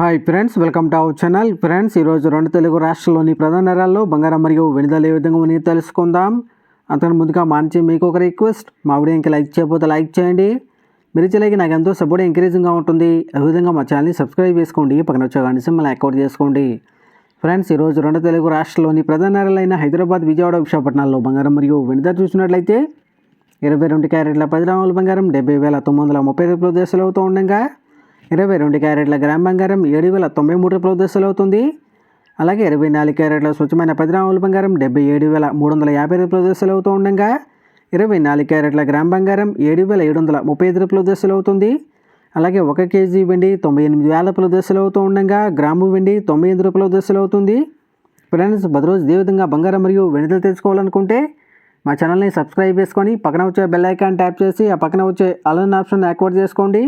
Hi friends welcome to our channel friends ఈరోజు రెండు తెలుగు రాష్ట్రాల్లోని ప్రధాన నగరాల్లో బంగారం మరియు వెనుదల ఏ విధంగా ఉన్నాయో తెలుసుకుందాం. అంతకు ముందుగా మంచి మీకు ఒక రిక్వెస్ట్ మా ఇంకా లైక్ చేయకపోతే లైక్ చేయండి. మీరు చేయలేక నాకు ఎంతో సపోర్ట్ ఎంకరేజింగ్గా ఉంటుంది. విధంగా మా ఛానల్ని సబ్స్క్రైబ్ చేసుకోండి. పక్కన వచ్చే గంట సింబల్ అకౌంట్ చేసుకోండి. ఫ్రెండ్స్ ఈరోజు రెండు తెలుగు రాష్ట్రాల్లోని ప్రధాన నగరాలైన హైదరాబాద్ విజయవాడ విశాఖపట్నాల్లో బంగారం మరియు వెనుదల చూసినట్లయితే ఇరవై రెండు క్యారెట్ల పది గ్రాముల బంగారం డెబ్బై వేల తొమ్మిది వందల ముప్పై ప్రదేశాలు అవుతూ ఉండగా ఇరవై రెండు క్యారెట్ల గ్రామ్ బంగారం ఏడు వేల తొంభై మూడు రూపాయల దశలు అవుతుంది అలాగే ఇరవై నాలుగు క్యారెట్ల స్వచ్ఛమైన పది గ్రాముల బంగారం డెబ్బై ఏడు వేల మూడు వందల యాభై రూపాయల దశలు అవుతూ ఉండగా ఇరవై నాలుగు క్యారెట్ల గ్రామ్ బంగారం ఏడు వేల ఏడు వందల ముప్పై ఐదు రూపాయల దశలు అవుతుంది అలాగే ఒక కేజీ వెండి తొంభై ఎనిమిది వేల రూపాయల దశలు అవుతూ ఉండగా గ్రాము వెండి తొంభై ఎనిమిది రూపాయల దశలు అవుతుంది ఫ్రెండ్స్ బదురోజు ఇదే విధంగా బంగారం మరియు వెండితలు తెలుసుకోవాలనుకుంటే మా ఛానల్ని సబ్స్క్రైబ్ చేసుకొని పక్కన వచ్చే బెల్ ఐకాన్ ట్యాప్ చేసి ఆ పక్కన వచ్చే అలన్ ఆప్షన్ యాక్టివేట్ చేసుకోండి.